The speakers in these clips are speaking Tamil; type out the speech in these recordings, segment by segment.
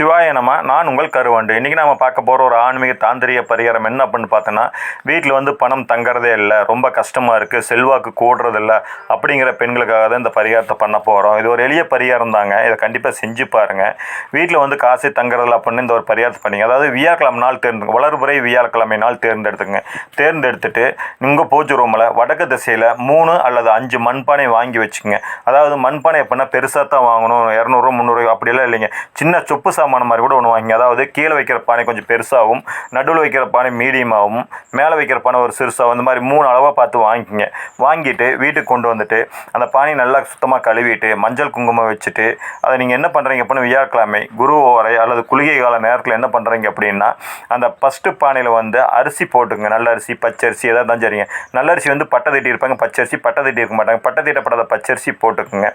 சிவாய நம நான் உங்கள் கருவாண்டு. இன்றைக்கி நம்ம பார்க்க போகிற ஒரு ஆன்மீக தாந்திரிய பரிகாரம் என்ன அப்படின்னு பார்த்தோன்னா வீட்டில் வந்து பணம் தங்குறதே இல்லை ரொம்ப கஷ்டமாக இருக்குது செல்வாக்கு கூடுறதில்ல அப்படிங்கிற பெண்களுக்காக தான் இந்த பரிகாரத்தை பண்ண போகிறோம் இது ஒரு எளிய பரிகாரம் தாங்க. இதை கண்டிப்பாக செஞ்சு பாருங்கள் வீட்டில் வந்து காசே தங்குறதில்ல அப்படின்னு இந்த ஒரு பரிகாரத்தை பண்ணிங்க. அதாவது வியாழக்கிழமை நாள் தேர்ந்து வளர்புறை வியாழக்கிழமை நாள் தேர்ந்தெடுத்துங்க தேர்ந்தெடுத்துட்டு உங்கள் பூஜை ரூமில் வடக்கு திசையில் மூணு அல்லது அஞ்சு மண்பானை வாங்கி வச்சுக்கோங்க. அதாவது மண்பானை எப்படின்னா பெருசாக தான் வாங்கணும். இரநூறு முந்நூறு அப்படியெல்லாம் இல்லைங்க. சின்ன சொப்பு சாமான் மாதிரி கூட ஒன்று வாங்கி அதாவது கீழே வைக்கிற பானை கொஞ்சம் பெருசாகவும் நடுவில் வைக்கிற பானை மீடியமாகவும் மேலே வைக்கிற பானை ஒரு சிறுசாகவும் இந்த மாதிரி மூணு அளவாக பார்த்து வாங்கிக்கிங்க. வாங்கிட்டு வீட்டுக்கு கொண்டு வந்துட்டு அந்த பானையை நல்லா சுத்தமாக கழுவிட்டு மஞ்சள் குங்குமம் வச்சுட்டு அதை நீங்கள் என்ன பண்ணுறீங்க அப்படின்னு வியாழக்கிழமை குரு ஓரை அல்லது குளிகை கால நேரத்தில் என்ன பண்ணுறீங்க அப்படின்னா அந்த ஃபஸ்ட்டு பானையில் வந்து அரிசி போட்டுங்க நல்ல அரிசி பச்சரிசி எதாவது தான் சரிங்க. நல்ல அரிசி வந்து பட்டை தட்டி இருப்பாங்க. பச்சரிசி பட்டை தட்டி இருக்க மாட்டாங்க. பட்டை தீட்டப்படாத பச்சரிசி போட்டுக்குங்க.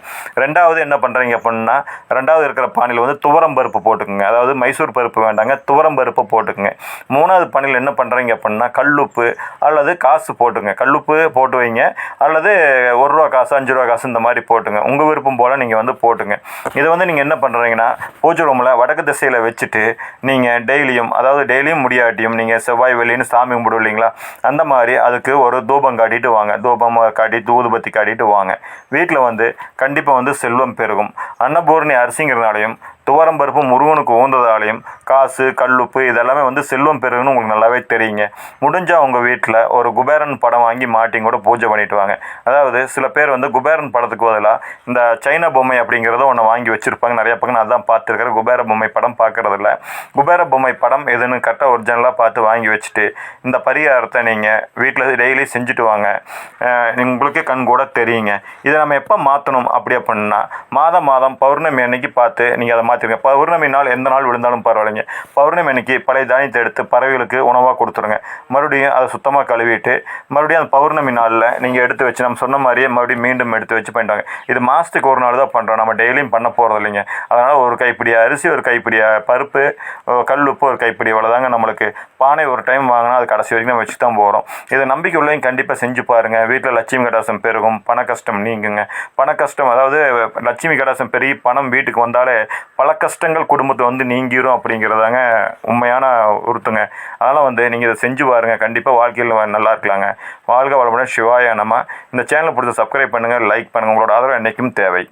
ரெண்டாவது என்ன பண்ணுறீங்க அப்படின்னா ரெண்டாவது இருக்கிற பானையில் வந்து துவரம் பருப்பு போட்டுக்குங்க. அதாவது மைசூர் பருப்பு வேண்டாங்க துவரம் பருப்பு போட்டுக்குங்க. மூணாவது பணியில் என்ன பண்ணுறீங்க அப்படின்னா கல்லுப்பு அல்லது காசு போட்டுங்க கல்லுப்பு போட்டு வைங்க. அல்லது ஒரு ரூபா காசு அஞ்சு ரூபா காசு இந்த மாதிரி போட்டுங்க. உங்கள் விருப்பம் போல் நீங்கள் வந்து போட்டுங்க. இதை வந்து நீங்கள் என்ன பண்ணுறீங்கன்னா பூஜை ரூமில் வடக்கு திசையில் வச்சுட்டு நீங்கள் டெய்லியும் அதாவது டெய்லியும் முடியாட்டியும் நீங்கள் செவ்வாய் வெளின்னு சாமி கும்பிடுவோம் இல்லைங்களா? அந்த மாதிரி அதுக்கு ஒரு தூபம் காட்டிட்டு வாங்க. தூபம் காட்டி தூதுபத்தி காட்டிட்டு வாங்க. வீட்டில் வந்து கண்டிப்பாக வந்து செல்வம் பெருகும். அன்னபூர்ணி அரிசிங்கிறனாலையும் துவரம் பருப்பு முருகனுக்கு உகந்ததாலையும் காசு கல்லுப்பு இதெல்லாமே வந்து செல்வம் பெருகுன்னு உங்களுக்கு நல்லாவே தெரியுங்க. முடிஞ்சால் உங்கள் வீட்டில் ஒரு குபேரன் படம் வாங்கி மாட்டிங் கூட பூஜை பண்ணிட்டு வாங்க. அதாவது சில பேர் வந்து குபேரன் படத்துக்கு பதிலாக இந்த சைனா பொம்மை அப்படிங்கிறத ஒன்று வாங்கி வச்சுருப்பாங்க. நிறைய பக்கம் நான் அதான் பார்த்துருக்கிறேன் குபேர பொம்மை படம் பார்க்குறதில்ல. குபேர பொம்மை படம் எதுன்னு கரெக்டாக ஒரிஜினலாக பார்த்து வாங்கி வச்சுட்டு இந்த பரிகாரத்தை நீங்கள் வீட்டில் டெய்லி செஞ்சுட்டு வாங்க. உங்களுக்கே கண் கூட தெரியுங்க. இதை நம்ம எப்போ மாற்றணும் அப்படி அப்படின்னா மாதம் மாதம் பௌர்ணமி அன்னைக்கு பார்த்து நீங்கள் அதை மாற்றிருங்க பௌர்ணமி நாள் எந்த நாள் விழுந்தாலும் பரவாயில்லைங்க. பௌர்ணமி அன்னைக்கு பழைய தானியத்தை எடுத்து பறவைகளுக்கு உணவாக கொடுத்துருங்க. மறுபடியும் அதை சுத்தமாக கழுவிட்டு மறுபடியும் அந்த பௌர்ணமி நாளில் நீங்கள் எடுத்து வச்சு நம்ம சொன்ன மாதிரியே மறுபடியும் மீண்டும் எடுத்து வச்சு பண்ணிட்டாங்க. இது மாதத்துக்கு ஒரு நாள் தான் பண்ணுறோம் நம்ம டெய்லியும் பண்ண போகிறது இல்லைங்க. அதனால் ஒரு கைப்பிடி அரிசி ஒரு கைப்பிடி பருப்பு கல் உப்பு ஒரு கைப்பிடி இவ்வளோதாங்க நம்மளுக்கு. பானை ஒரு டைம் வாங்கினா அது கடைசி வரைக்கும் நம்ம வச்சு தான் போகிறோம் இதை நம்பிக்கை உள்ளவங்க கண்டிப்பாக செஞ்சு பாருங்கள் வீட்டில் லட்சுமி கடாசம் பெருகும் பண கஷ்டம் நீங்குங்க. பண கஷ்டம் அதாவது லட்சுமி கடாசம் பெருகி பணம் வீட்டுக்கு வந்தாலே பல கஷ்டங்கள் குடும்பத்தை வந்து நீங்கிரும் அப்படிங்கிறதாங்க உண்மையான உறுத்துங்க. அதனால் வந்து நீங்கள் இதை செஞ்சு பாருங்கள் கண்டிப்பாக வாழ்க்கையில் நல்லா இருக்கலாங்க. வாழ்க வளமுடன். சிவாய நம்ம இந்த சேனலை பிடிச்ச சப்ஸ்கிரைப் பண்ணுங்கள் லைக் பண்ணுங்கள் உங்களோட ஆதரவு என்றைக்கும் தேவை.